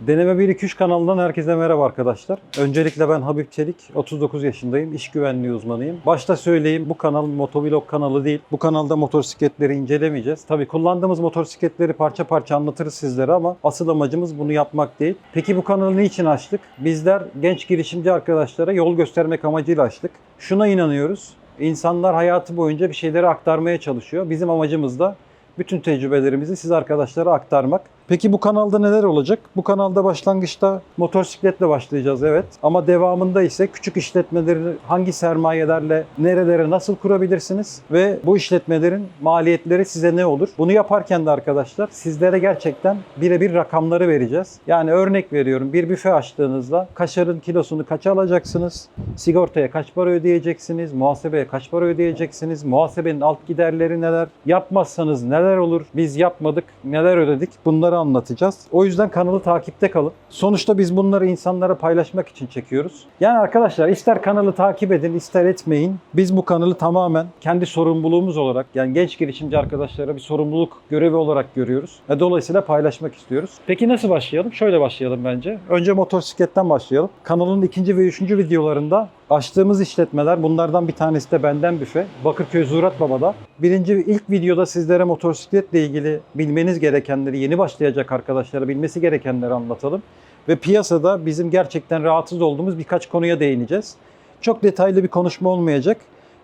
Deneme 1-2-3 kanalından herkese merhaba arkadaşlar. Öncelikle ben Habib Çelik, 39 yaşındayım, iş güvenliği uzmanıyım. Başta söyleyeyim bu kanal motovlog kanalı değil. Bu kanalda motosikletleri incelemeyeceğiz. Tabii kullandığımız motosikletleri parça parça anlatırız sizlere ama asıl amacımız bunu yapmak değil. Peki bu kanalı niçin açtık? Bizler genç girişimci arkadaşlara yol göstermek amacıyla açtık. Şuna inanıyoruz. İnsanlar hayatı boyunca bir şeyleri aktarmaya çalışıyor. Bizim amacımız da bütün tecrübelerimizi siz arkadaşlara aktarmak. Peki bu kanalda neler olacak? Bu kanalda başlangıçta motosikletle başlayacağız evet. Ama devamında ise küçük işletmeleri hangi sermayelerle nerelere nasıl kurabilirsiniz? Ve bu işletmelerin maliyetleri size ne olur? Bunu yaparken de arkadaşlar sizlere gerçekten birebir rakamları vereceğiz. Yani örnek veriyorum bir büfe açtığınızda kaşarın kilosunu kaça alacaksınız? Sigortaya kaç para ödeyeceksiniz? Muhasebeye kaç para ödeyeceksiniz? Muhasebenin alt giderleri neler? Yapmazsanız neler olur? Biz yapmadık, neler ödedik? Bunları anlatacağız. O yüzden kanalı takipte kalın. Sonuçta biz bunları insanlara paylaşmak için çekiyoruz. Yani arkadaşlar ister kanalı takip edin, ister etmeyin. Biz bu kanalı tamamen kendi sorumluluğumuz olarak yani genç girişimci arkadaşlara bir sorumluluk görevi olarak görüyoruz. Ve dolayısıyla paylaşmak istiyoruz. Peki nasıl başlayalım? Şöyle başlayalım bence. Önce motosikletten başlayalım. Kanalın ikinci ve üçüncü videolarında Açtığımız işletmeler bunlardan bir tanesi de benden büfe. Bakırköy Zurat Baba'da. Birinci ilk videoda sizlere motosikletle ilgili bilmeniz gerekenleri, yeni başlayacak arkadaşlara bilmesi gerekenleri anlatalım. Ve piyasada bizim gerçekten rahatsız olduğumuz birkaç konuya değineceğiz. Çok detaylı bir konuşma olmayacak.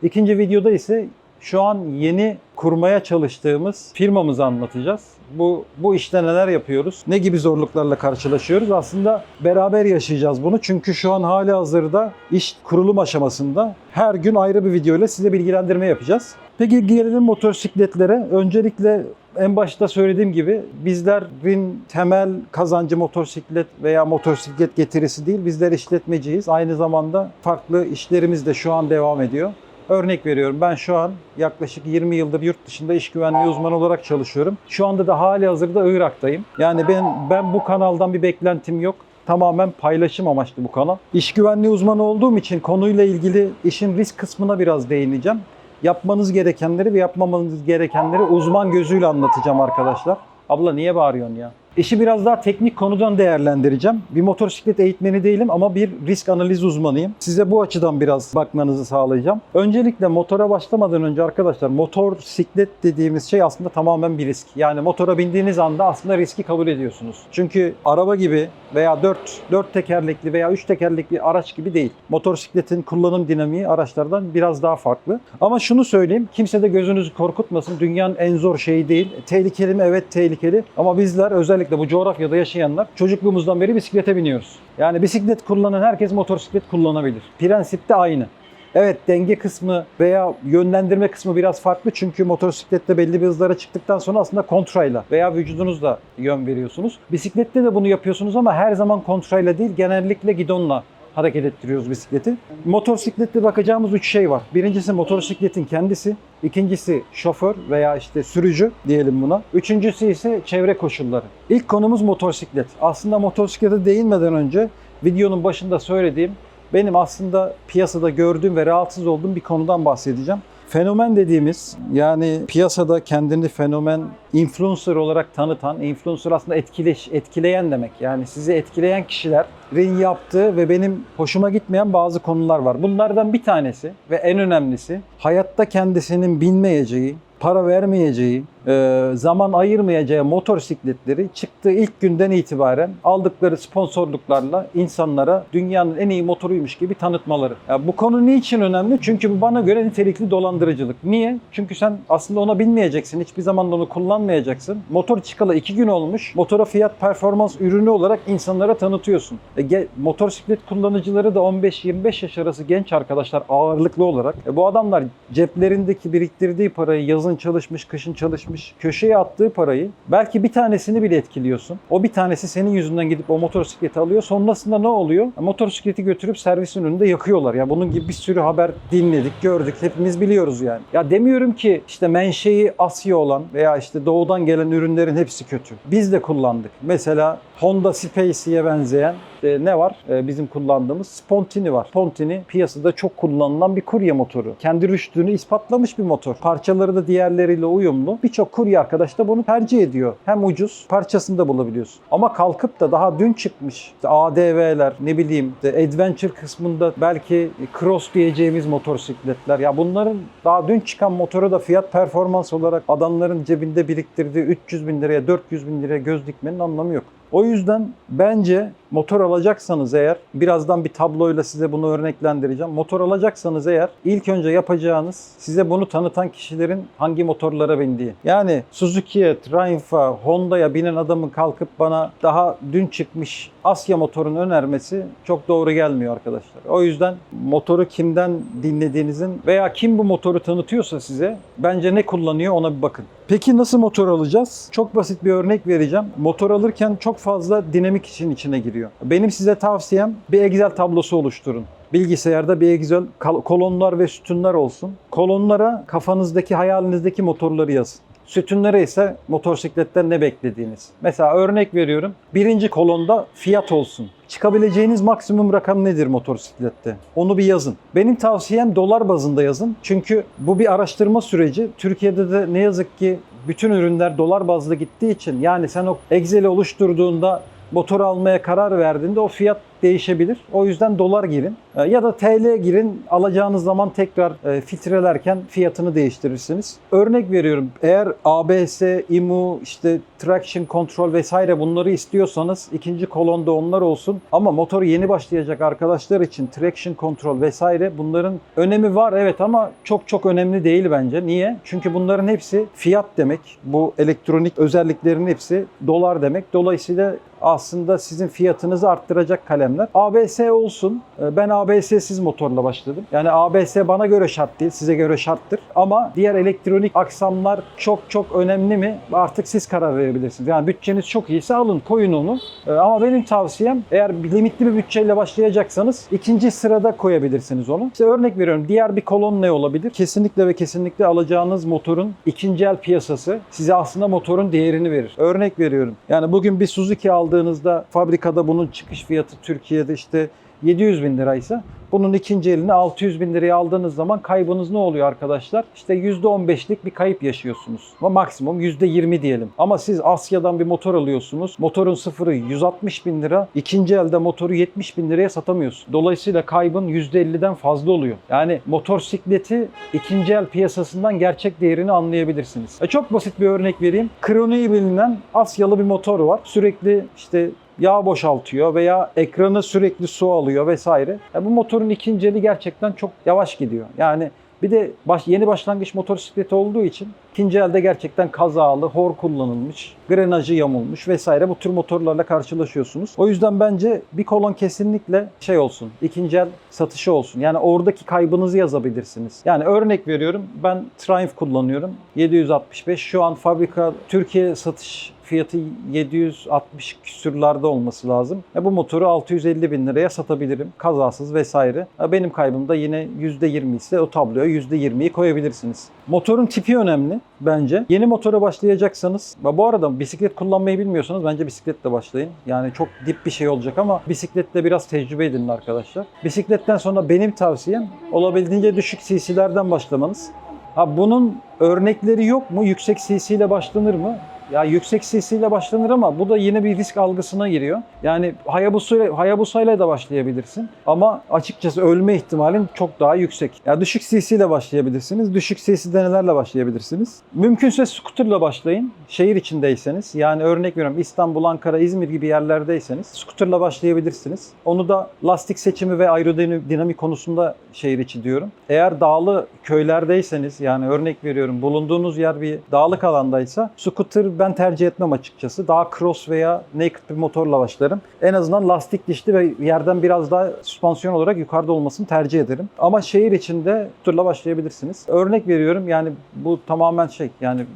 İkinci videoda ise şu an yeni kurmaya çalıştığımız firmamızı anlatacağız. Bu bu işte neler yapıyoruz? Ne gibi zorluklarla karşılaşıyoruz? Aslında beraber yaşayacağız bunu. Çünkü şu an hali hazırda iş kurulum aşamasında her gün ayrı bir video ile size bilgilendirme yapacağız. Peki gelelim motosikletlere. Öncelikle en başta söylediğim gibi bizlerin temel kazancı motosiklet veya motosiklet getirisi değil. Bizler işletmeciyiz. Aynı zamanda farklı işlerimiz de şu an devam ediyor. Örnek veriyorum ben şu an yaklaşık 20 yıldır yurt dışında iş güvenliği uzmanı olarak çalışıyorum. Şu anda da hali hazırda Irak'tayım. Yani ben ben bu kanaldan bir beklentim yok. Tamamen paylaşım amaçlı bu kanal. İş güvenliği uzmanı olduğum için konuyla ilgili işin risk kısmına biraz değineceğim. Yapmanız gerekenleri ve yapmamanız gerekenleri uzman gözüyle anlatacağım arkadaşlar. Abla niye bağırıyorsun ya? İşi biraz daha teknik konudan değerlendireceğim. Bir motosiklet eğitmeni değilim ama bir risk analiz uzmanıyım. Size bu açıdan biraz bakmanızı sağlayacağım. Öncelikle motora başlamadan önce arkadaşlar motosiklet dediğimiz şey aslında tamamen bir risk. Yani motora bindiğiniz anda aslında riski kabul ediyorsunuz. Çünkü araba gibi veya 4 4 tekerlekli veya 3 tekerlekli araç gibi değil. Motosikletin kullanım dinamiği araçlardan biraz daha farklı. Ama şunu söyleyeyim, kimse de gözünüzü korkutmasın. Dünyanın en zor şeyi değil. Tehlikeli mi? Evet tehlikeli. Ama bizler özellikle bu coğrafyada yaşayanlar çocukluğumuzdan beri bisiklete biniyoruz. Yani bisiklet kullanan herkes motosiklet kullanabilir. Prensip de aynı. Evet denge kısmı veya yönlendirme kısmı biraz farklı çünkü motosiklette belli bir hızlara çıktıktan sonra aslında kontrayla veya vücudunuzla yön veriyorsunuz. Bisiklette de bunu yapıyorsunuz ama her zaman kontrayla değil genellikle gidonla hareket ettiriyoruz bisikleti. Motosiklette bakacağımız üç şey var. Birincisi motosikletin kendisi. ikincisi şoför veya işte sürücü diyelim buna. Üçüncüsü ise çevre koşulları. İlk konumuz motosiklet. Aslında motosiklete değinmeden önce videonun başında söylediğim benim aslında piyasada gördüğüm ve rahatsız olduğum bir konudan bahsedeceğim. Fenomen dediğimiz yani piyasada kendini fenomen influencer olarak tanıtan, influencer aslında etkileş, etkileyen demek. Yani sizi etkileyen kişilerin yaptığı ve benim hoşuma gitmeyen bazı konular var. Bunlardan bir tanesi ve en önemlisi hayatta kendisinin bilmeyeceği, para vermeyeceği, e, zaman ayırmayacağı motosikletleri çıktığı ilk günden itibaren aldıkları sponsorluklarla insanlara dünyanın en iyi motoruymuş gibi tanıtmaları. Ya bu konu niçin önemli? Çünkü bu bana göre nitelikli dolandırıcılık. Niye? Çünkü sen aslında onu bilmeyeceksin. Hiçbir zaman onu kullanmayacaksın. Motor çıkalı iki gün olmuş. Motora fiyat performans ürünü olarak insanlara tanıtıyorsun. E, motosiklet kullanıcıları da 15-25 yaş arası genç arkadaşlar ağırlıklı olarak. E, bu adamlar ceplerindeki biriktirdiği parayı yazın çalışmış, kışın çalışmış, köşeye attığı parayı belki bir tanesini bile etkiliyorsun. O bir tanesi senin yüzünden gidip o motosikleti alıyor. Sonrasında ne oluyor? E, Motosikleti götürüp servisin önünde yakıyorlar. Ya bunun gibi bir sürü haber dinledik, gördük. Hepimiz biliyoruz yani. Ya demiyorum ki işte menşei Asya olan veya işte doğudan gelen ürünlerin hepsi kötü. Biz de kullandık. Mesela Honda Space'ye benzeyen İşte ne var? Ee, bizim kullandığımız Spontini var. Spontini piyasada çok kullanılan bir kurye motoru. Kendi rüştünü ispatlamış bir motor. Parçaları da diğerleriyle uyumlu. Birçok kurye arkadaş da bunu tercih ediyor. Hem ucuz, parçasını da bulabiliyorsun. Ama kalkıp da daha dün çıkmış işte ADV'ler, ne bileyim işte adventure kısmında belki cross diyeceğimiz motosikletler. Ya bunların daha dün çıkan motoru da fiyat performans olarak adamların cebinde biriktirdiği 300 bin liraya 400 bin liraya göz dikmenin anlamı yok. O yüzden bence motor alacaksanız eğer, birazdan bir tabloyla size bunu örneklendireceğim. Motor alacaksanız eğer ilk önce yapacağınız size bunu tanıtan kişilerin hangi motorlara bindiği. Yani Suzuki'ye, Triumph'a, Honda'ya binen adamın kalkıp bana daha dün çıkmış Asya motorunu önermesi çok doğru gelmiyor arkadaşlar. O yüzden motoru kimden dinlediğinizin veya kim bu motoru tanıtıyorsa size bence ne kullanıyor ona bir bakın. Peki nasıl motor alacağız? Çok basit bir örnek vereceğim. Motor alırken çok fazla dinamik için içine giriyor. Benim size tavsiyem bir Excel tablosu oluşturun. Bilgisayarda bir Excel kolonlar ve sütunlar olsun. Kolonlara kafanızdaki hayalinizdeki motorları yazın. Sütunlara ise motosikletten ne beklediğiniz. Mesela örnek veriyorum. Birinci kolonda fiyat olsun. Çıkabileceğiniz maksimum rakam nedir motosiklette? Onu bir yazın. Benim tavsiyem dolar bazında yazın. Çünkü bu bir araştırma süreci. Türkiye'de de ne yazık ki bütün ürünler dolar bazlı gittiği için yani sen o Excel'i oluşturduğunda motor almaya karar verdiğinde o fiyat değişebilir. O yüzden dolar girin E, ya da TL girin. Alacağınız zaman tekrar e, filtrelerken fiyatını değiştirirsiniz. Örnek veriyorum. Eğer ABS, IMU, işte traction control vesaire bunları istiyorsanız ikinci kolonda onlar olsun. Ama motor yeni başlayacak arkadaşlar için traction control vesaire bunların önemi var evet ama çok çok önemli değil bence. Niye? Çünkü bunların hepsi fiyat demek. Bu elektronik özelliklerin hepsi dolar demek. Dolayısıyla aslında sizin fiyatınızı arttıracak kalemler. ABS olsun. Ee, Ben ABS'siz motorla başladım. Yani ABS bana göre şart değil, size göre şarttır. Ama diğer elektronik aksamlar çok çok önemli mi? Artık siz karar verebilirsiniz. Yani bütçeniz çok iyiyse alın, koyun onu. Ee, Ama benim tavsiyem eğer limitli bir bütçeyle başlayacaksanız ikinci sırada koyabilirsiniz onu. İşte örnek veriyorum. Diğer bir kolon ne olabilir? Kesinlikle ve kesinlikle alacağınız motorun ikinci el piyasası size aslında motorun değerini verir. Örnek veriyorum. Yani bugün bir Suzuki aldığınızda fabrikada bunun çıkış fiyatı Türkiye'de işte 700 bin liraysa bunun ikinci elini 600 bin liraya aldığınız zaman kaybınız ne oluyor arkadaşlar? İşte %15'lik bir kayıp yaşıyorsunuz. Ama maksimum %20 diyelim. Ama siz Asya'dan bir motor alıyorsunuz. Motorun sıfırı 160 bin lira. ikinci elde motoru 70 bin liraya satamıyorsun. Dolayısıyla kaybın %50'den fazla oluyor. Yani motor sikleti ikinci el piyasasından gerçek değerini anlayabilirsiniz. E çok basit bir örnek vereyim. Kroniği bilinen Asyalı bir motor var. Sürekli işte yağ boşaltıyor veya ekranı sürekli su alıyor vesaire. Ya bu motorun ikinci eli gerçekten çok yavaş gidiyor. Yani bir de baş, yeni başlangıç motosikleti olduğu için ikinci elde gerçekten kazalı, hor kullanılmış, grenajı yamulmuş vesaire bu tür motorlarla karşılaşıyorsunuz. O yüzden bence bir kolon kesinlikle şey olsun, ikinci el satışı olsun. Yani oradaki kaybınızı yazabilirsiniz. Yani örnek veriyorum ben Triumph kullanıyorum. 765 şu an fabrika Türkiye satış fiyatı 760 küsürlerde olması lazım. E bu motoru 650 bin liraya satabilirim. Kazasız vesaire. E benim kaybım da yine %20 ise o tabloya %20'yi koyabilirsiniz. Motorun tipi önemli bence. Yeni motora başlayacaksanız, ve bu arada bisiklet kullanmayı bilmiyorsanız bence bisikletle başlayın. Yani çok dip bir şey olacak ama bisikletle biraz tecrübe edinin arkadaşlar. Bisikletten sonra benim tavsiyem olabildiğince düşük cc'lerden başlamanız. Ha bunun örnekleri yok mu? Yüksek cc ile başlanır mı? Ya yüksek cc ile başlanır ama bu da yine bir risk algısına giriyor. Yani Hayabusa ile Hayabusa ile de başlayabilirsin ama açıkçası ölme ihtimalin çok daha yüksek. Ya düşük cc ile başlayabilirsiniz. Düşük cc denelerle başlayabilirsiniz. Mümkünse scooterla başlayın. Şehir içindeyseniz yani örnek veriyorum İstanbul, Ankara, İzmir gibi yerlerdeyseniz scooterla başlayabilirsiniz. Onu da lastik seçimi ve aerodinamik konusunda şehir içi diyorum. Eğer dağlı köylerdeyseniz yani örnek veriyorum bulunduğunuz yer bir dağlık alandaysa scooter ben tercih etmem açıkçası. Daha cross veya naked bir motorla başlarım. En azından lastik dişli ve yerden biraz daha süspansiyon olarak yukarıda olmasını tercih ederim. Ama şehir içinde scooterla başlayabilirsiniz. Örnek veriyorum yani bu tamamen şey yani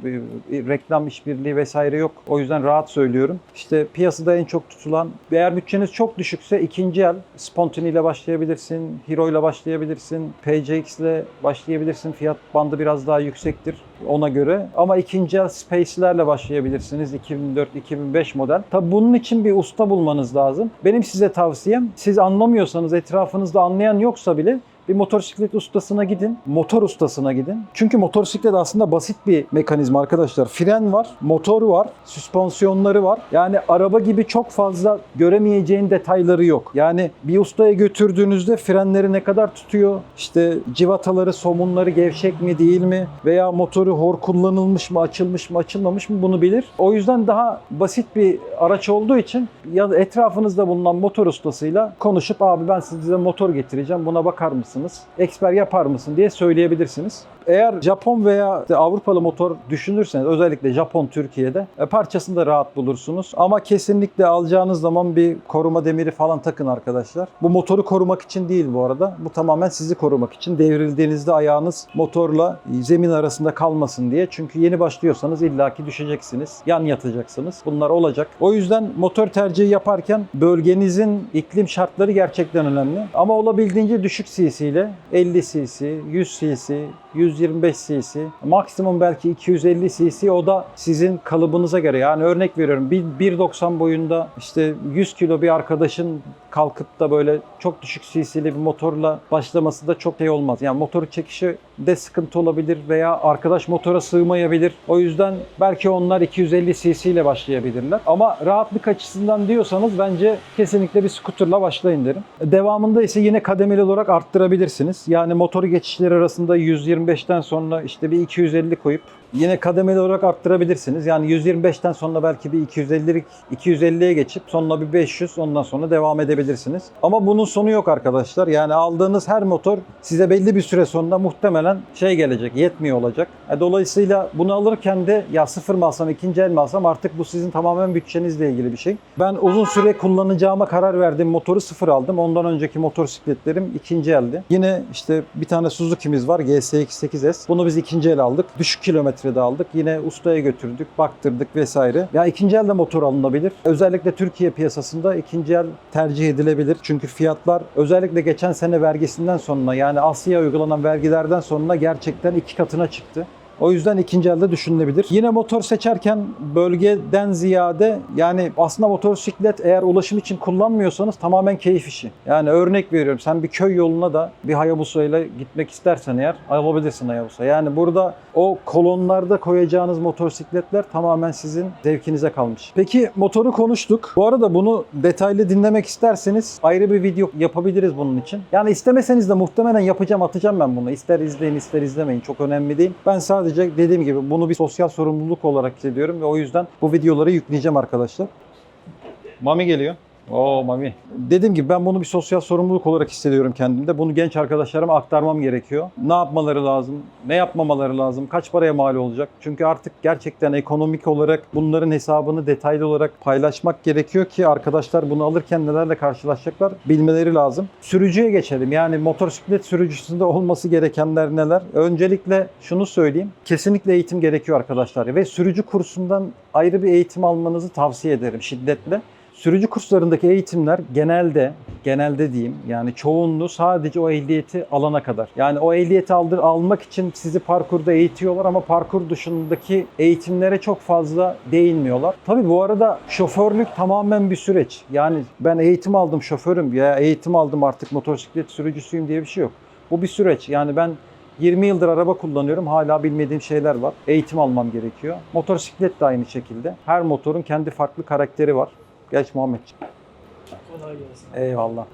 reklam işbirliği vesaire yok. O yüzden rahat söylüyorum. İşte piyasada en çok tutulan eğer bütçeniz çok düşükse ikinci el Spontini ile başlayabilirsin, Hero ile başlayabilirsin, PCX ile başlayabilirsin. Fiyat bandı biraz daha yüksektir. Ona göre. Ama ikinci el Space'lerle başlayabilirsiniz. 2004-2005 model. Tabi bunun için bir usta bulmanız lazım. Benim size tavsiyem siz anlamıyorsanız etrafınızda anlayan yoksa bile bir motosiklet ustasına gidin, motor ustasına gidin. Çünkü motosiklet aslında basit bir mekanizma arkadaşlar. Fren var, motor var, süspansiyonları var. Yani araba gibi çok fazla göremeyeceğin detayları yok. Yani bir ustaya götürdüğünüzde frenleri ne kadar tutuyor, işte civataları, somunları gevşek mi değil mi veya motoru hor kullanılmış mı, açılmış mı, açılmamış mı bunu bilir. O yüzden daha basit bir araç olduğu için ya da etrafınızda bulunan motor ustasıyla konuşup abi ben size motor getireceğim buna bakar mısınız? Eksper yapar mısın diye söyleyebilirsiniz. Eğer Japon veya Avrupalı motor düşünürseniz özellikle Japon Türkiye'de e, parçasını da rahat bulursunuz. Ama kesinlikle alacağınız zaman bir koruma demiri falan takın arkadaşlar. Bu motoru korumak için değil bu arada. Bu tamamen sizi korumak için. Devrildiğinizde ayağınız motorla zemin arasında kalmasın diye. Çünkü yeni başlıyorsanız illaki düşeceksiniz. Yan yatacaksınız. Bunlar olacak. O yüzden motor tercihi yaparken bölgenizin iklim şartları gerçekten önemli. Ama olabildiğince düşük cc ile 50 cc, 100 cc, 125 cc, maksimum belki 250 cc o da sizin kalıbınıza göre. Yani örnek veriyorum bir- 1.90 boyunda işte 100 kilo bir arkadaşın kalkıp da böyle çok düşük cc'li bir motorla başlaması da çok şey olmaz. Yani motoru çekişi de sıkıntı olabilir veya arkadaş motora sığmayabilir. O yüzden belki onlar 250 cc ile başlayabilirler. Ama rahatlık açısından diyorsanız bence kesinlikle bir scooterla başlayın derim. Devamında ise yine kademeli olarak arttırabilirsiniz. Yani motoru geçişleri arasında 125'ten sonra işte bir 250 koyup Yine kademeli olarak arttırabilirsiniz. Yani 125'ten sonra belki bir 250'lik 250'ye geçip sonra bir 500 ondan sonra devam edebilirsiniz. Ama bunun sonu yok arkadaşlar. Yani aldığınız her motor size belli bir süre sonra muhtemelen şey gelecek, yetmiyor olacak. E, Dolayısıyla bunu alırken de ya sıfır mı alsam, ikinci el mi alsam artık bu sizin tamamen bütçenizle ilgili bir şey. Ben uzun süre kullanacağıma karar verdim. Motoru sıfır aldım. Ondan önceki motosikletlerim ikinci eldi. Yine işte bir tane Suzuki'miz var GSX-8S. Bunu biz ikinci el aldık. Düşük kilometrede aldık. Yine ustaya götürdük, baktırdık vesaire. Ya ikinci elde motor alınabilir. Özellikle Türkiye piyasasında ikinci el tercih edilebilir. Çünkü fiyatlar özellikle geçen sene vergisinden sonra yani Asya'ya uygulanan vergilerden sonra gerçekten iki katına çıktı. O yüzden ikinci elde düşünülebilir. Yine motor seçerken bölgeden ziyade yani aslında motosiklet eğer ulaşım için kullanmıyorsanız tamamen keyif işi. Yani örnek veriyorum sen bir köy yoluna da bir Hayabusa ile gitmek istersen eğer alabilirsin Hayabusa. Yani burada o kolonlarda koyacağınız motosikletler tamamen sizin zevkinize kalmış. Peki motoru konuştuk. Bu arada bunu detaylı dinlemek isterseniz ayrı bir video yapabiliriz bunun için. Yani istemeseniz de muhtemelen yapacağım atacağım ben bunu. İster izleyin ister izlemeyin çok önemli değil. Ben sadece dediğim gibi bunu bir sosyal sorumluluk olarak hissediyorum ve o yüzden bu videoları yükleyeceğim arkadaşlar. Mami geliyor. Oo Mami. Dediğim gibi ben bunu bir sosyal sorumluluk olarak hissediyorum kendimde. Bunu genç arkadaşlarıma aktarmam gerekiyor. Ne yapmaları lazım? Ne yapmamaları lazım? Kaç paraya mal olacak? Çünkü artık gerçekten ekonomik olarak bunların hesabını detaylı olarak paylaşmak gerekiyor ki arkadaşlar bunu alırken nelerle karşılaşacaklar bilmeleri lazım. Sürücüye geçelim. Yani motosiklet sürücüsünde olması gerekenler neler? Öncelikle şunu söyleyeyim. Kesinlikle eğitim gerekiyor arkadaşlar. Ve sürücü kursundan ayrı bir eğitim almanızı tavsiye ederim şiddetle. Sürücü kurslarındaki eğitimler genelde, genelde diyeyim yani çoğunluğu sadece o ehliyeti alana kadar. Yani o ehliyeti aldır, almak için sizi parkurda eğitiyorlar ama parkur dışındaki eğitimlere çok fazla değinmiyorlar. Tabii bu arada şoförlük tamamen bir süreç. Yani ben eğitim aldım şoförüm ya eğitim aldım artık motosiklet sürücüsüyüm diye bir şey yok. Bu bir süreç. Yani ben 20 yıldır araba kullanıyorum. Hala bilmediğim şeyler var. Eğitim almam gerekiyor. Motosiklet de aynı şekilde. Her motorun kendi farklı karakteri var. Geç Muhammedciğim. Kolay gelsin. Eyvallah.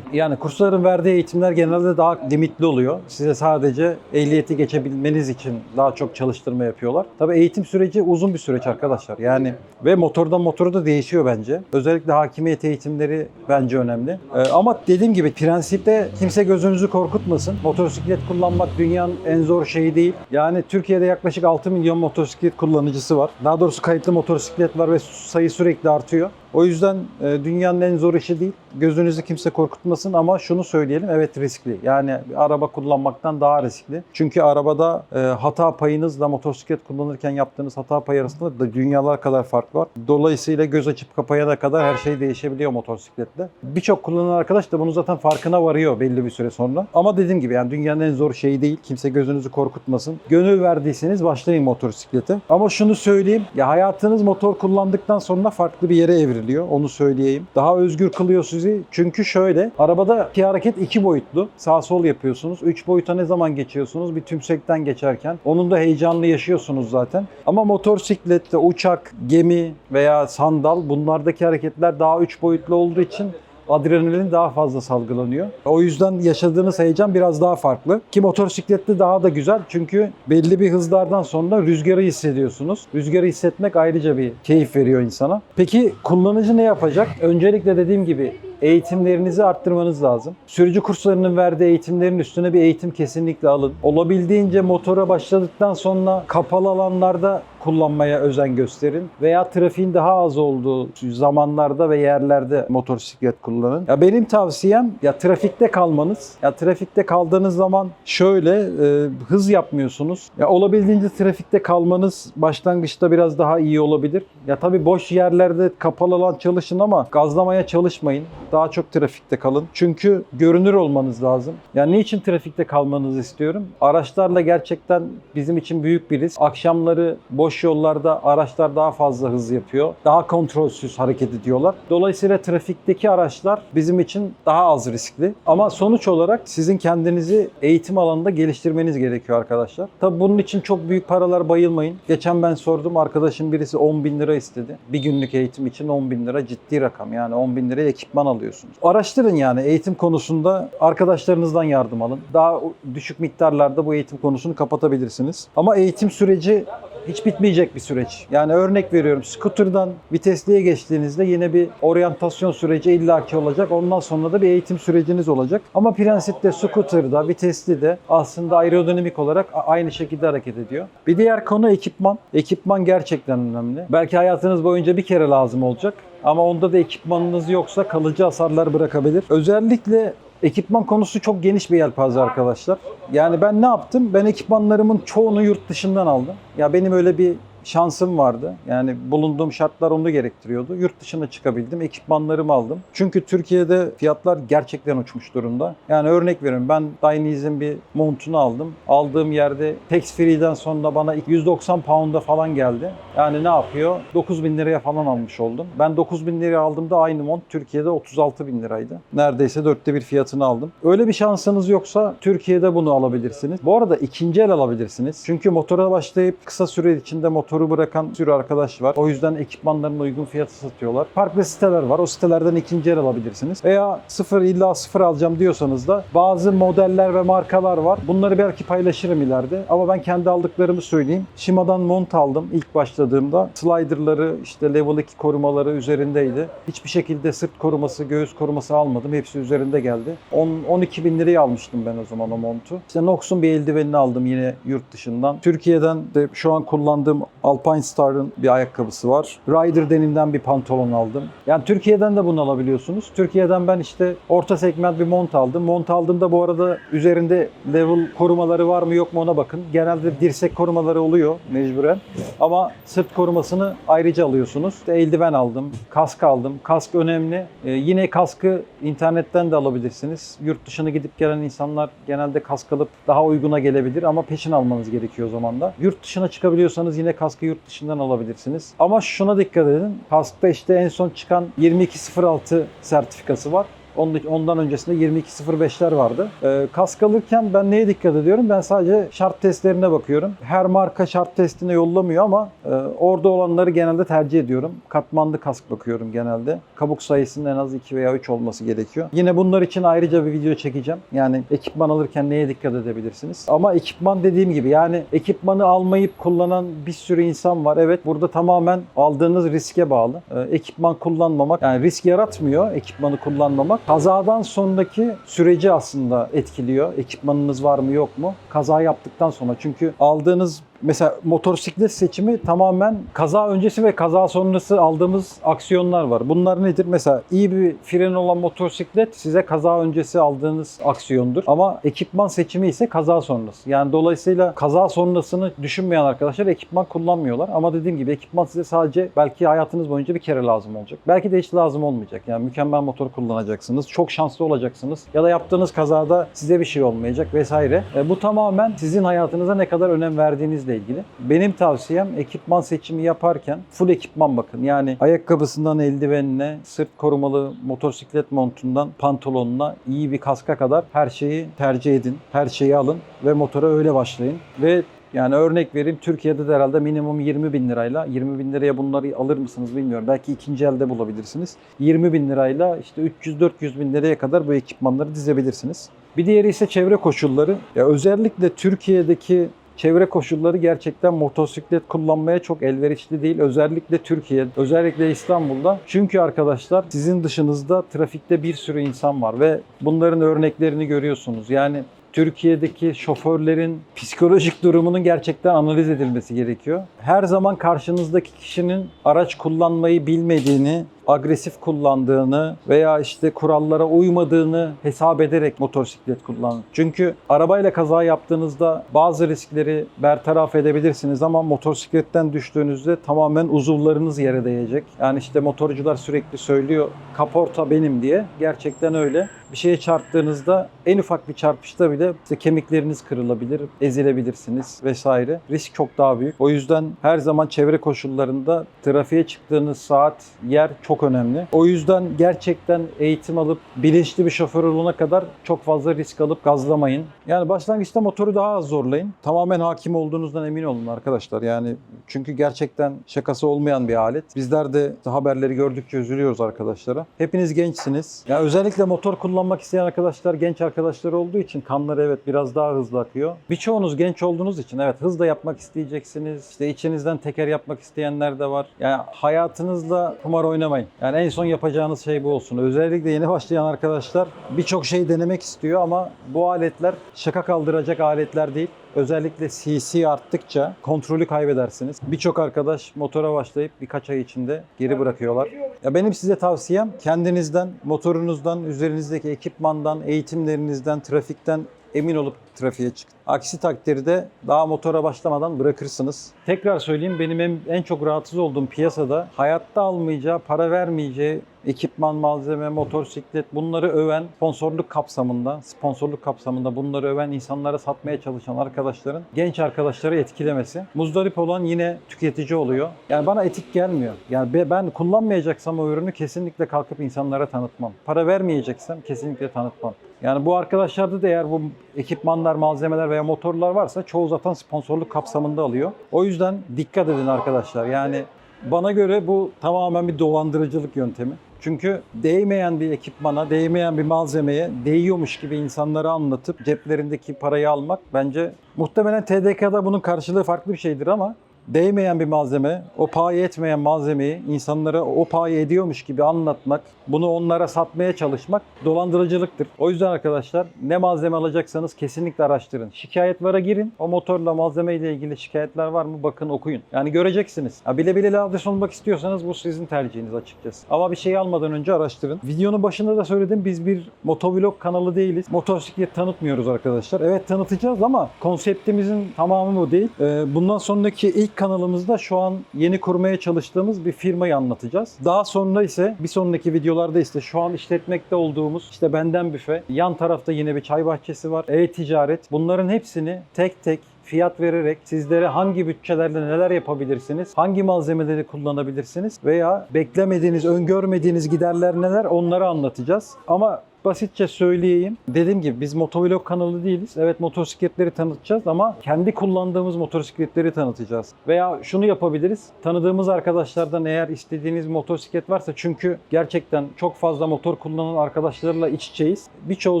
Yani kursların verdiği eğitimler genelde daha limitli oluyor. Size sadece ehliyeti geçebilmeniz için daha çok çalıştırma yapıyorlar. Tabii eğitim süreci uzun bir süreç arkadaşlar. Yani ve motordan motora da değişiyor bence. Özellikle hakimiyet eğitimleri bence önemli. Ee, ama dediğim gibi prensipte kimse gözünüzü korkutmasın. Motosiklet kullanmak dünyanın en zor şeyi değil. Yani Türkiye'de yaklaşık 6 milyon motosiklet kullanıcısı var. Daha doğrusu kayıtlı motosiklet var ve sayı sürekli artıyor. O yüzden e, dünyanın en zor işi değil. Gözünüzü kimse korkutmasın ama şunu söyleyelim evet riskli. Yani araba kullanmaktan daha riskli. Çünkü arabada e, hata payınızla motosiklet kullanırken yaptığınız hata payı arasında da dünyalar kadar fark var. Dolayısıyla göz açıp kapayana kadar her şey değişebiliyor motosikletle. Birçok kullanan arkadaş da bunun zaten farkına varıyor belli bir süre sonra. Ama dediğim gibi yani dünyanın en zor şeyi değil. Kimse gözünüzü korkutmasın. Gönül verdiyseniz başlayın motosiklete. Ama şunu söyleyeyim. Ya hayatınız motor kullandıktan sonra farklı bir yere evriliyor. Onu söyleyeyim. Daha özgür kılıyor sizi. Çünkü şöyle. Arabada ki hareket iki boyutlu. Sağ sol yapıyorsunuz. Üç boyuta ne zaman geçiyorsunuz? Bir tümsekten geçerken. Onun da heyecanlı yaşıyorsunuz zaten. Ama motosiklette uçak, gemi veya sandal bunlardaki hareketler daha üç boyutlu olduğu için adrenalin daha fazla salgılanıyor. O yüzden yaşadığınız heyecan biraz daha farklı. Ki motosiklette daha da güzel çünkü belli bir hızlardan sonra rüzgarı hissediyorsunuz. Rüzgarı hissetmek ayrıca bir keyif veriyor insana. Peki kullanıcı ne yapacak? Öncelikle dediğim gibi eğitimlerinizi arttırmanız lazım. Sürücü kurslarının verdiği eğitimlerin üstüne bir eğitim kesinlikle alın. Olabildiğince motora başladıktan sonra kapalı alanlarda kullanmaya özen gösterin veya trafiğin daha az olduğu zamanlarda ve yerlerde motosiklet kullanın. Ya benim tavsiyem ya trafikte kalmanız. Ya trafikte kaldığınız zaman şöyle e, hız yapmıyorsunuz. Ya olabildiğince trafikte kalmanız başlangıçta biraz daha iyi olabilir. Ya tabii boş yerlerde kapalı alan çalışın ama gazlamaya çalışmayın. Daha çok trafikte kalın. Çünkü görünür olmanız lazım. Ya niçin trafikte kalmanızı istiyorum? Araçlarla gerçekten bizim için büyük bir risk. Akşamları boş yollarda araçlar daha fazla hız yapıyor. Daha kontrolsüz hareket ediyorlar. Dolayısıyla trafikteki araçlar bizim için daha az riskli. Ama sonuç olarak sizin kendinizi eğitim alanında geliştirmeniz gerekiyor arkadaşlar. Tabi bunun için çok büyük paralar bayılmayın. Geçen ben sordum arkadaşım birisi 10 bin lira istedi. Bir günlük eğitim için 10 bin lira ciddi rakam. Yani 10 bin liraya ekipman alıyorsunuz. Araştırın yani eğitim konusunda arkadaşlarınızdan yardım alın. Daha düşük miktarlarda bu eğitim konusunu kapatabilirsiniz. Ama eğitim süreci hiç bitmeyecek bir süreç. Yani örnek veriyorum scooter'dan vitesliye geçtiğinizde yine bir oryantasyon süreci illaki olacak. Ondan sonra da bir eğitim süreciniz olacak. Ama prensipte scooter'da, vitesli de aslında aerodinamik olarak aynı şekilde hareket ediyor. Bir diğer konu ekipman. Ekipman gerçekten önemli. Belki hayatınız boyunca bir kere lazım olacak. Ama onda da ekipmanınız yoksa kalıcı hasarlar bırakabilir. Özellikle Ekipman konusu çok geniş bir yelpaze arkadaşlar. Yani ben ne yaptım? Ben ekipmanlarımın çoğunu yurt dışından aldım. Ya benim öyle bir şansım vardı. Yani bulunduğum şartlar onu gerektiriyordu. Yurt dışına çıkabildim. Ekipmanlarımı aldım. Çünkü Türkiye'de fiyatlar gerçekten uçmuş durumda. Yani örnek veriyorum ben Dainese bir montunu aldım. Aldığım yerde tax free'den sonra bana 190 pound'a falan geldi. Yani ne yapıyor? 9 bin liraya falan almış oldum. Ben 9 bin liraya aldığımda aynı mont Türkiye'de 36 bin liraydı. Neredeyse dörtte bir fiyatını aldım. Öyle bir şansınız yoksa Türkiye'de bunu alabilirsiniz. Bu arada ikinci el alabilirsiniz. Çünkü motora başlayıp kısa süre içinde motoru bırakan bir sürü arkadaş var. O yüzden ekipmanlarını uygun fiyata satıyorlar. Farklı siteler var. O sitelerden ikinci el alabilirsiniz. Veya sıfır illa sıfır alacağım diyorsanız da bazı modeller ve markalar var. Bunları belki paylaşırım ileride. Ama ben kendi aldıklarımı söyleyeyim. Shima'dan mont aldım ilk başladığımda. Slider'ları işte level 2 korumaları üzerindeydi. Hiçbir şekilde sırt koruması, göğüs koruması almadım. Hepsi üzerinde geldi. 10 12 bin liraya almıştım ben o zaman o montu. İşte Nox'un bir eldivenini aldım yine yurt dışından. Türkiye'den de şu an kullandığım Alpine Star'ın bir ayakkabısı var. Rider denimden bir pantolon aldım. Yani Türkiye'den de bunu alabiliyorsunuz. Türkiye'den ben işte orta segment bir mont aldım. Mont aldığımda bu arada üzerinde level korumaları var mı yok mu ona bakın. Genelde dirsek korumaları oluyor mecburen. Ama sırt korumasını ayrıca alıyorsunuz. İşte eldiven aldım, kask aldım. Kask önemli. Ee, yine kaskı internetten de alabilirsiniz. Yurt dışına gidip gelen insanlar genelde kask alıp daha uyguna gelebilir ama peşin almanız gerekiyor o zaman da. Yurt dışına çıkabiliyorsanız yine kaskı yurt dışından alabilirsiniz. Ama şuna dikkat edin. Kaskta işte en son çıkan 2206 sertifikası var. Ondan öncesinde 22.05'ler vardı. Ee, kask alırken ben neye dikkat ediyorum? Ben sadece şart testlerine bakıyorum. Her marka şart testine yollamıyor ama e, orada olanları genelde tercih ediyorum. Katmanlı kask bakıyorum genelde. Kabuk sayısının en az 2 veya 3 olması gerekiyor. Yine bunlar için ayrıca bir video çekeceğim. Yani ekipman alırken neye dikkat edebilirsiniz? Ama ekipman dediğim gibi yani ekipmanı almayıp kullanan bir sürü insan var. Evet burada tamamen aldığınız riske bağlı. Ee, ekipman kullanmamak yani risk yaratmıyor ekipmanı kullanmamak. Kazadan sonraki süreci aslında etkiliyor. Ekipmanınız var mı yok mu? Kaza yaptıktan sonra çünkü aldığınız mesela motosiklet seçimi tamamen kaza öncesi ve kaza sonrası aldığımız aksiyonlar var. Bunlar nedir? Mesela iyi bir fren olan motosiklet size kaza öncesi aldığınız aksiyondur. Ama ekipman seçimi ise kaza sonrası. Yani dolayısıyla kaza sonrasını düşünmeyen arkadaşlar ekipman kullanmıyorlar. Ama dediğim gibi ekipman size sadece belki hayatınız boyunca bir kere lazım olacak. Belki de hiç lazım olmayacak. Yani mükemmel motor kullanacaksınız. Çok şanslı olacaksınız. Ya da yaptığınız kazada size bir şey olmayacak vesaire. E, bu tamamen sizin hayatınıza ne kadar önem verdiğinizle ilgili. Benim tavsiyem ekipman seçimi yaparken full ekipman bakın. Yani ayakkabısından eldivenine, sırt korumalı motosiklet montundan pantolonuna, iyi bir kaska kadar her şeyi tercih edin. Her şeyi alın ve motora öyle başlayın. Ve yani örnek vereyim Türkiye'de de herhalde minimum 20 bin lirayla 20 bin liraya bunları alır mısınız bilmiyorum. Belki ikinci elde bulabilirsiniz. 20 bin lirayla işte 300-400 bin liraya kadar bu ekipmanları dizebilirsiniz. Bir diğeri ise çevre koşulları. Ya özellikle Türkiye'deki çevre koşulları gerçekten motosiklet kullanmaya çok elverişli değil. Özellikle Türkiye, özellikle İstanbul'da. Çünkü arkadaşlar sizin dışınızda trafikte bir sürü insan var ve bunların örneklerini görüyorsunuz. Yani Türkiye'deki şoförlerin psikolojik durumunun gerçekten analiz edilmesi gerekiyor. Her zaman karşınızdaki kişinin araç kullanmayı bilmediğini, agresif kullandığını veya işte kurallara uymadığını hesap ederek motosiklet kullanın. Çünkü arabayla kaza yaptığınızda bazı riskleri bertaraf edebilirsiniz ama motosikletten düştüğünüzde tamamen uzuvlarınız yere değecek. Yani işte motorcular sürekli söylüyor kaporta benim diye. Gerçekten öyle. Bir şeye çarptığınızda en ufak bir çarpışta bile işte kemikleriniz kırılabilir, ezilebilirsiniz vesaire. Risk çok daha büyük. O yüzden her zaman çevre koşullarında trafiğe çıktığınız saat, yer çok önemli. O yüzden gerçekten eğitim alıp bilinçli bir şoför olana kadar çok fazla risk alıp gazlamayın. Yani başlangıçta motoru daha az zorlayın. Tamamen hakim olduğunuzdan emin olun arkadaşlar. Yani çünkü gerçekten şakası olmayan bir alet. Bizler de haberleri gördükçe üzülüyoruz arkadaşlara. Hepiniz gençsiniz. Ya özellikle motor kullanmak isteyen arkadaşlar genç arkadaşlar olduğu için kanları evet biraz daha hızlı akıyor. Birçoğunuz genç olduğunuz için evet hızla yapmak isteyeceksiniz. İşte içinizden teker yapmak isteyenler de var. Yani hayatınızla kumar oynamayın. Yani en son yapacağınız şey bu olsun. Özellikle yeni başlayan arkadaşlar birçok şey denemek istiyor ama bu aletler şaka kaldıracak aletler değil. Özellikle CC arttıkça kontrolü kaybedersiniz. Birçok arkadaş motora başlayıp birkaç ay içinde geri bırakıyorlar. Ya benim size tavsiyem kendinizden, motorunuzdan, üzerinizdeki ekipmandan, eğitimlerinizden, trafikten emin olup trafiğe çıkın. Aksi takdirde daha motora başlamadan bırakırsınız. Tekrar söyleyeyim benim en, en çok rahatsız olduğum piyasada hayatta almayacağı, para vermeyeceği ekipman, malzeme, motosiklet bunları öven sponsorluk kapsamında, sponsorluk kapsamında bunları öven insanlara satmaya çalışan arkadaşların genç arkadaşları etkilemesi. Muzdarip olan yine tüketici oluyor. Yani bana etik gelmiyor. Yani be- ben kullanmayacaksam o ürünü kesinlikle kalkıp insanlara tanıtmam. Para vermeyeceksem kesinlikle tanıtmam. Yani bu arkadaşlarda da eğer bu ekipmanlar, malzemeler veya motorlar varsa çoğu zaten sponsorluk kapsamında alıyor. O yüzden dikkat edin arkadaşlar. Yani bana göre bu tamamen bir dolandırıcılık yöntemi. Çünkü değmeyen bir ekipmana, değmeyen bir malzemeye değiyormuş gibi insanlara anlatıp ceplerindeki parayı almak bence muhtemelen TDK'da bunun karşılığı farklı bir şeydir ama değmeyen bir malzeme, o payı etmeyen malzemeyi insanlara o payı ediyormuş gibi anlatmak, bunu onlara satmaya çalışmak dolandırıcılıktır. O yüzden arkadaşlar ne malzeme alacaksanız kesinlikle araştırın. Şikayetlara girin. O motorla malzeme ile ilgili şikayetler var mı bakın okuyun. Yani göreceksiniz. Ha, bile bile adres olmak istiyorsanız bu sizin tercihiniz açıkçası. Ama bir şey almadan önce araştırın. Videonun başında da söyledim biz bir motovlog kanalı değiliz. Motosiklet tanıtmıyoruz arkadaşlar. Evet tanıtacağız ama konseptimizin tamamı bu değil. Ee, bundan sonraki ilk kanalımızda şu an yeni kurmaya çalıştığımız bir firmayı anlatacağız. Daha sonra ise bir sonraki videolarda ise şu an işletmekte olduğumuz işte benden büfe, yan tarafta yine bir çay bahçesi var, e-ticaret. Bunların hepsini tek tek fiyat vererek sizlere hangi bütçelerle neler yapabilirsiniz, hangi malzemeleri kullanabilirsiniz veya beklemediğiniz, öngörmediğiniz giderler neler onları anlatacağız. Ama basitçe söyleyeyim. Dediğim gibi biz motovlog kanalı değiliz. Evet motosikletleri tanıtacağız ama kendi kullandığımız motosikletleri tanıtacağız. Veya şunu yapabiliriz. Tanıdığımız arkadaşlardan eğer istediğiniz motosiklet varsa çünkü gerçekten çok fazla motor kullanan arkadaşlarla iç içeyiz. Birçoğu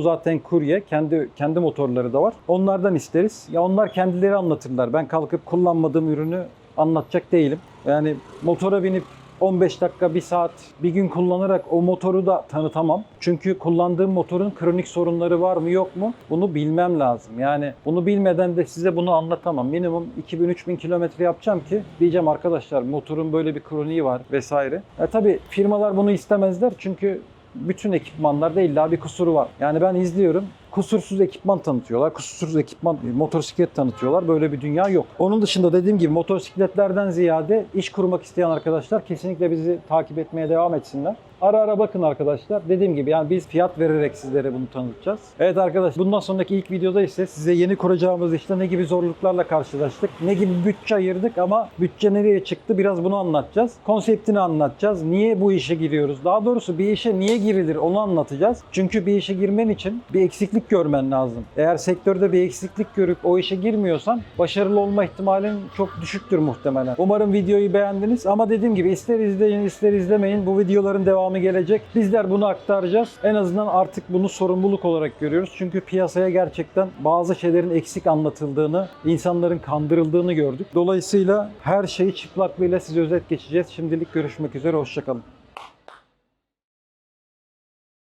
zaten kurye. Kendi kendi motorları da var. Onlardan isteriz. Ya onlar kendileri anlatırlar. Ben kalkıp kullanmadığım ürünü anlatacak değilim. Yani motora binip 15 dakika, 1 saat, bir gün kullanarak o motoru da tanıtamam. Çünkü kullandığım motorun kronik sorunları var mı yok mu? Bunu bilmem lazım. Yani bunu bilmeden de size bunu anlatamam. Minimum 2000-3000 kilometre yapacağım ki diyeceğim arkadaşlar motorun böyle bir kroniği var vesaire. E tabii firmalar bunu istemezler çünkü bütün ekipmanlarda illa bir kusuru var. Yani ben izliyorum. Kusursuz ekipman tanıtıyorlar. Kusursuz ekipman, motosiklet tanıtıyorlar. Böyle bir dünya yok. Onun dışında dediğim gibi motosikletlerden ziyade iş kurmak isteyen arkadaşlar kesinlikle bizi takip etmeye devam etsinler. Ara ara bakın arkadaşlar. Dediğim gibi yani biz fiyat vererek sizlere bunu tanıtacağız. Evet arkadaşlar bundan sonraki ilk videoda ise size yeni kuracağımız işte ne gibi zorluklarla karşılaştık. Ne gibi bütçe ayırdık ama bütçe nereye çıktı biraz bunu anlatacağız. Konseptini anlatacağız. Niye bu işe giriyoruz? Daha doğrusu bir işe niye girilir onu anlatacağız. Çünkü bir işe girmen için bir eksiklik görmen lazım. Eğer sektörde bir eksiklik görüp o işe girmiyorsan başarılı olma ihtimalin çok düşüktür muhtemelen. Umarım videoyu beğendiniz ama dediğim gibi ister izleyin ister izlemeyin bu videoların devamı gelecek. Bizler bunu aktaracağız. En azından artık bunu sorumluluk olarak görüyoruz. Çünkü piyasaya gerçekten bazı şeylerin eksik anlatıldığını, insanların kandırıldığını gördük. Dolayısıyla her şeyi çıplaklığıyla size özet geçeceğiz. Şimdilik görüşmek üzere, hoşçakalın.